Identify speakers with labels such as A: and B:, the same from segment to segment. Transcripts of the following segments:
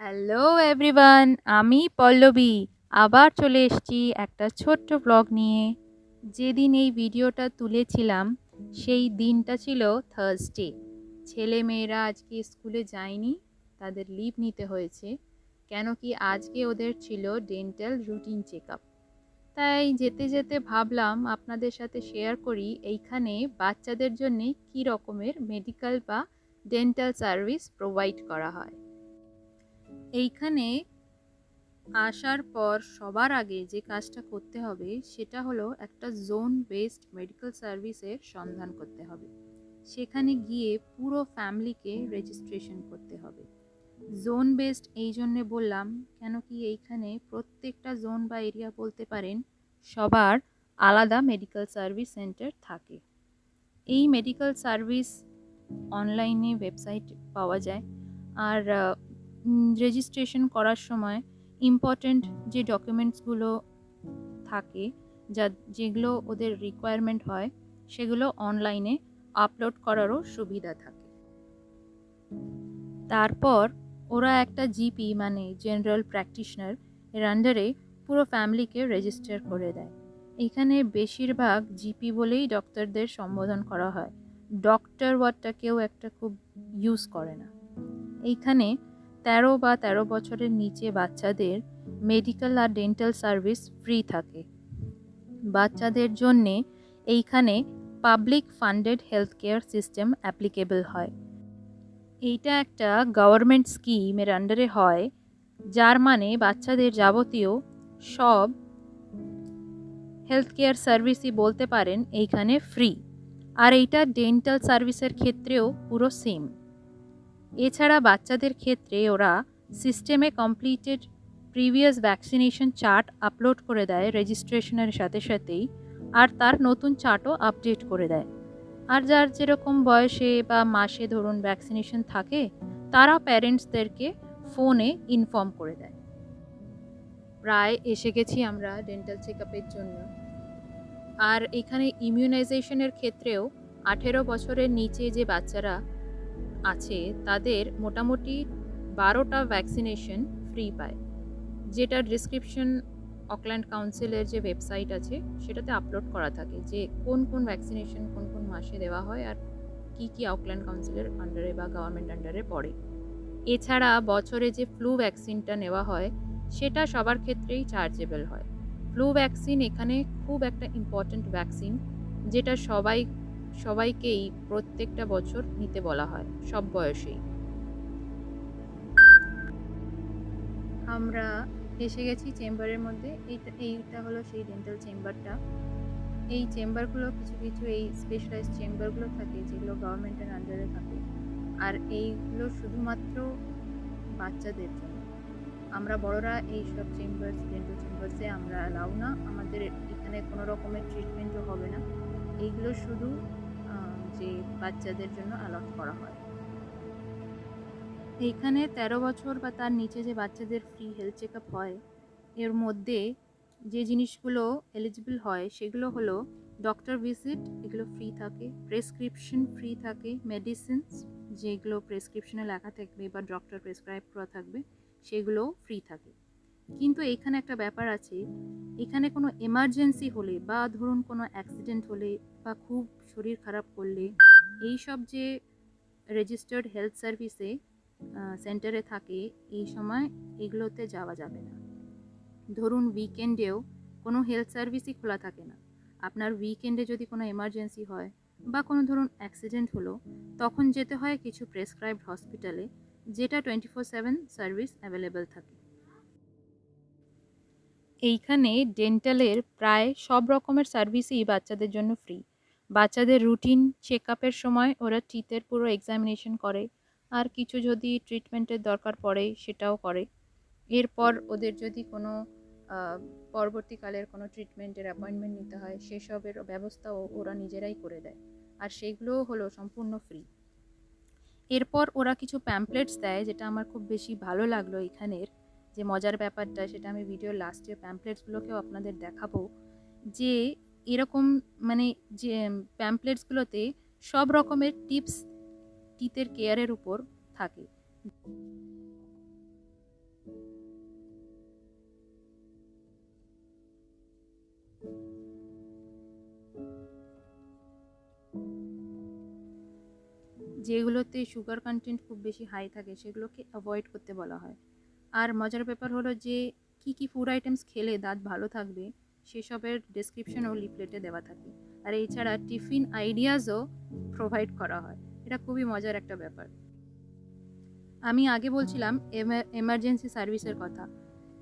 A: Hello everyone আমি পল্লবী। আবার চলে এসেছি একটা ছোট্ট ব্লগ নিয়ে। যেদিন এই ভিডিওটা তুলেছিলাম, সেই দিনটা ছিল থার্সডে ছেলে মেয়েরা আজকে স্কুলে যায়নি, তাদের লিভ নিতে হয়েছে। কেন কি আজকে ওদের ছিল ডেন্টাল রুটিন চেক আপ তাই যেতে যেতে ভাবলাম আপনাদের সাথে শেয়ার করি, এইখানে বাচ্চাদের জন্যে কী রকমের মেডিকেল বা ডেন্টাল সার্ভিস প্রোভাইড করা হয়। এইখানে আসার পর সবার আগে যে কাজটা করতে হবে সেটা হলো একটা জোন বেসড মেডিকেল সার্ভিসের সন্ধান করতে হবে। সেখানে গিয়ে পুরো ফ্যামিলিকে রেজিস্ট্রেশন করতে হবে। জোন বেসড এই জন্যে বললাম, কেন কি এইখানে প্রত্যেকটা জোন বা এরিয়া বলতে পারেন, সবার আলাদা মেডিকেল সার্ভিস সেন্টার থাকে। এই মেডিকেল সার্ভিস অনলাইনে ওয়েবসাইট পাওয়া যায়। আর রেজিস্ট্রেশন করার সময় ইম্পর্ট্যান্ট যে ডকুমেন্টসগুলো থাকে, যা যেগুলো ওদের রিকোয়ারমেন্ট হয়, সেগুলো অনলাইনে আপলোড করারও সুবিধা থাকে। তারপর ওরা একটা জিপি মানে জেনারেল প্র্যাকটিশনার এর আন্ডারে পুরো ফ্যামিলিকে রেজিস্টার করে দেয়। এখানে বেশিরভাগ জিপি বলেই ডক্টরদের সম্বোধন করা হয়। ডক্টর ওয়ার্ডটা কেউ একটা খুব ইউজ করে না। এইখানে তেরো বা তেরো বছরের নিচে বাচ্চাদের মেডিকেল আর ডেন্টাল সার্ভিস ফ্রি থাকে। বাচ্চাদের জন্যে এইখানে public funded health care system applicable হয়। এইটা একটা গভর্নমেন্ট স্কিমের আন্ডারে হয়, যার মানে বাচ্চাদের যাবতীয় সব হেলথ কেয়ার সার্ভিসই বলতে পারেন এইখানে ফ্রি আর এইটা ডেন্টাল সার্ভিসের ক্ষেত্রেও পুরো সেম এছাড়া বাচ্চাদের ক্ষেত্রে ওরা সিস্টেমে completed previous vaccination chart upload করে দেয় রেজিস্ট্রেশনের সাথে সাথেই, আর তার নতুন চার্টও আপডেট করে দেয়। আর যার যেরকম বয়সে বা মাসে ধরুন ভ্যাকসিনেশন থাকে তারা প্যারেন্টসদেরকে ফোনে ইনফর্ম করে দেয়। প্রায় এসে গেছি আমরা ডেন্টাল চেক জন্য। আর এখানে ইমিউনাইজেশনের ক্ষেত্রেও আঠেরো বছরের নিচে যে বাচ্চারা আছে, তাদের মোটামুটি বারোটা ভ্যাকসিনেশন ফ্রি পায়। যেটা ডিসক্রিপশন অকল্যান্ড কাউন্সিলের যে ওয়েবসাইট আছে, সেটাতে আপলোড করা থাকে যে কোন কোন ভ্যাকসিনেশন কোন কোন মাসে দেওয়া হয় আর কি কি অকল্যান্ড কাউন্সিলের আন্ডারে বা গভর্নমেন্ট আন্ডারে পড়ে। এছাড়া বছরে যে ফ্লু ভ্যাকসিনটা নেওয়া হয়, সেটা সবার ক্ষেত্রেই চার্জেবল হয়। ফ্লু ভ্যাকসিন এখানে খুব একটা ইম্পর্ট্যান্ট ভ্যাকসিন যেটা সবাই সবাইকেই প্রত্যেকটা বছর নিতে বলা হয়, সব বয়সেই। আমরা এসে গেছি চেম্বারের মধ্যে, এইটা এইটা হলো সেই ডেন্টাল চেম্বারটা। এই চেম্বারগুলো কিছু কিছু এই স্পেশালাইজ চেম্বারগুলো থাকে যেগুলো গভর্নমেন্টের আন্ডারে থাকে। আর এইগুলো শুধুমাত্র বাচ্চাদের জন্য। আমরা বড়রা এই সব চেম্বার ডেন্টাল চেম্বার্সে আমরা অ্যালাউ না। আমাদের এখানে কোনো রকমের ট্রিটমেন্টও হবে না। এইগুলো শুধু যে বাচ্চাদের জন্য অ্যালট করা হয়। এইখানে তেরো বছর বা তার নিচে যে বাচ্চাদের ফ্রি হেলথ চেক হয়, এর মধ্যে যে জিনিসগুলো এলিজিবল হয়, সেগুলো হলো ডক্টর ভিজিট এগুলো ফ্রি থাকে প্রেসক্রিপশন ফ্রি থাকে মেডিসিনস যেগুলো প্রেসক্রিপশনে লেখা থাকবে বা ডক্টর প্রেসক্রাইব করা থাকবে সেগুলোও ফ্রি থাকে। কিন্তু এখানে একটা ব্যাপার আছে। এখানে কোনো এমার্জেন্সি হলে বা ধরুন কোনো অ্যাক্সিডেন্ট হলে বা খুব শরীর খারাপ করলে এই সব যে রেজিস্টার্ড হেলথ সার্ভিসে সেন্টারে থাকে, এই সময় এগুলোতে যাওয়া যাবে না। ধরুন উইকেন্ডেও কোনো হেলথ সার্ভিসই খোলা থাকে না। আপনার উইকেন্ডে যদি কোনো এমার্জেন্সি হয় বা কোনো ধরুন অ্যাক্সিডেন্ট হলো, তখন যেতে হয় কিছু প্রেসক্রাইবড হসপিটালে যেটা twenty four seven service available থাকে। এইখানে ডেন্টালের প্রায় সব রকমের সার্ভিসই বাচ্চাদের জন্য ফ্রি বাচ্চাদের রুটিন চেক আপের সময় ওরা টিথের পুরো এক্সামিনেশন করে, আর কিছু যদি ট্রিটমেন্টের দরকার পড়ে সেটাও করে। এরপর ওদের যদি কোনো পরবর্তীকালের কোনো ট্রিটমেন্টের অ্যাপয়েন্টমেন্ট নিতে হয়, সেসবের ব্যবস্থাও ওরা নিজেরাই করে দেয়। আর সেগুলোও হলো সম্পূর্ণ ফ্রি এরপর ওরা কিছু প্যাম্পলেটস দেয়, যেটা আমার খুব বেশি ভালো লাগল এখানের। যে মজার ব্যাপারটা সেটা আমি ভিডিওর লাস্টে প্যাম্পলেটসগুলোকেও আপনাদের দেখাবো, যে এরকম মানে যে প্যাম্পলেটসগুলোতে সব রকমের টিপস টিতের কেয়ারের উপর থাকে। যেগুলোতে সুগার কন্টেন্ট খুব বেশি হাই থাকে, সেগুলোকে অ্যাভয়েড করতে বলা হয়। আর মজার ব্যাপার হলো যে, কী কী ফুড আইটেমস খেলে দাঁত ভালো থাকবে, সেসবের ডেসক্রিপশন ও লিফলেটে দেওয়া থাকে। আর এছাড়া টিফিন আইডিয়াসও প্রোভাইড করা হয়। এটা খুবই মজার একটা ব্যাপার। আমি আগে বলছিলাম এমার্জেন্সি সার্ভিসের কথা।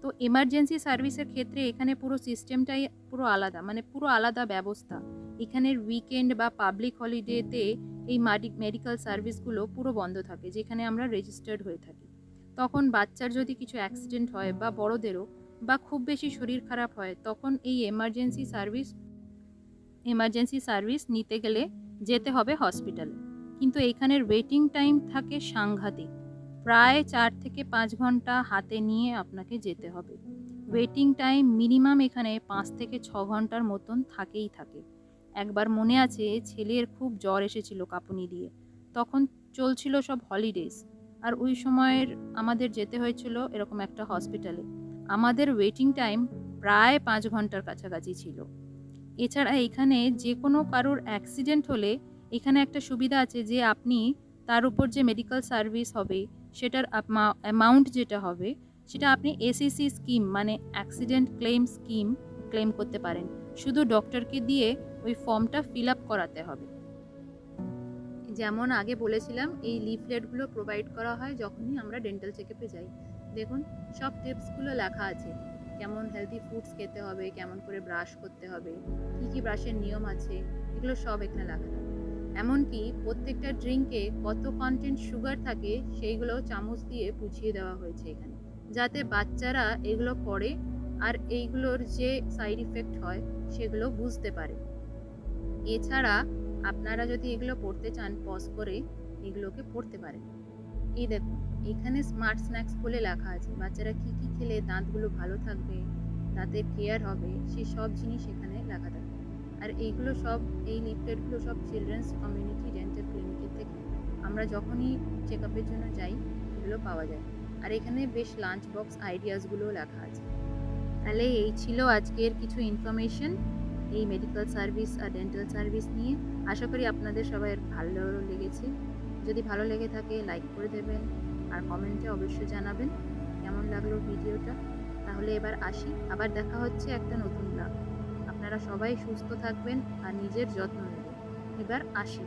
A: তো এমার্জেন্সি সার্ভিসের ক্ষেত্রে এখানে পুরো সিস্টেমটাই পুরো আলাদা মানে পুরো আলাদা ব্যবস্থা। এখানের উইকেন্ড বা পাবলিক হলিডেতে এই মেডিকেল সার্ভিসগুলো পুরো বন্ধ থাকে, যেখানে আমরা রেজিস্টার্ড হয়ে থাকি। তখন বাচ্চার যদি কিছু অ্যাক্সিডেন্ট হয় বা বড়দেরও বা খুব বেশি শরীর খারাপ হয়, তখন এই এমার্জেন্সি সার্ভিস এমার্জেন্সি সার্ভিস নিতে গেলে যেতে হবে হসপিটালে কিন্তু এখানের ওয়েটিং টাইম থাকে সাংঘাতিক। প্রায় চার থেকে পাঁচ ঘণ্টা হাতে নিয়ে আপনাকে যেতে হবে। ওয়েটিং টাইম মিনিমাম এখানে পাঁচ থেকে ছ ঘণ্টার মতন থাকেই থাকে। একবার মনে আছে ছেলের খুব জ্বর এসেছিল কাঁপুনি দিয়ে। তখন চলছিল সব হলিডেজ আর ওই সময়ের আমাদের যেতে হয়েছিল এরকম একটা হসপিটালে আমাদের ওয়েটিং টাইম প্রায় পাঁচ ঘণ্টার কাছাকাছি ছিল। এছাড়া এখানে যে কোনো কারোর অ্যাক্সিডেন্ট হলে এখানে একটা সুবিধা আছে যে আপনি তার উপর যে মেডিকেল সার্ভিস হবে, সেটার অ্যামাউন্ট যেটা হবে, সেটা আপনি এসিসি স্কিম মানে অ্যাক্সিডেন্ট ক্লেম স্কিম ক্লেম করতে পারেন। শুধু ডক্টরকে দিয়ে ওই ফর্মটা ফিল আপ করাতে হবে। যেমন আগে বলেছিলাম, এই লিফলেটগুলো প্রোভাইড করা হয় যখনই আমরা ডেন্টাল চেকআপে যাই। দেখুন, সব টিপসগুলো লেখা আছে। কেমন হেলদি ফুডস খেতে হবে, কেমন করে ব্রাশ করতে হবে, কী কী ব্রাশের নিয়ম আছে, এগুলো সব এখানে লেখা থাকে। এমনকি প্রত্যেকটা ড্রিঙ্কে কত কন্টেন্ট সুগার থাকে, সেইগুলো চামচ দিয়ে বুঝিয়ে দেওয়া হয়েছে এখানে, যাতে বাচ্চারা এগুলো পড়ে আর এইগুলোর যে সাইড ইফেক্ট হয়, সেগুলো বুঝতে পারে। এছাড়া আপনারা যদি এগুলো পড়তে চান পজ করে এগুলোকে পড়তে পারেন। এই দেখুন, এখানে স্মার্ট স্ন্যাক্স বলে লেখা আছে। বাচ্চারা কি কি খেলে, দাঁতগুলো ভালো থাকবে দাঁতের কেয়ার হবে সেই সব জিনিস এখানে লেখা থাকে। আর এইগুলো সব, এই লিফলেটগুলো সব চিলড্রেন্স কমিউনিটি ডেন্টাল ক্লিনিকের থেকে। আমরা যখনই চেক আপের জন্য যাই, এগুলো পাওয়া যায়। আর এখানে বেশ লাঞ্চ বক্স আইডিয়াসগুলোও লেখা আছে। তাহলে এই ছিল আজকের কিছু ইনফরমেশন এই মেডিকেল সার্ভিস আর ডেন্টাল সার্ভিস নিয়ে আশা করি আপনাদের সবাই ভালো লেগেছে। যদি ভালো লেগে থাকে লাইক করে দেবেন আর কমেন্টে অবশ্যই জানাবেন কেমন লাগল ভিডিওটা তাহলে এবার আসি, আবার দেখা হচ্ছে একটা নতুন ব্লগ আপনারা সবাই সুস্থ থাকবেন আর নিজের যত্ন নেবেন। এবার আসি।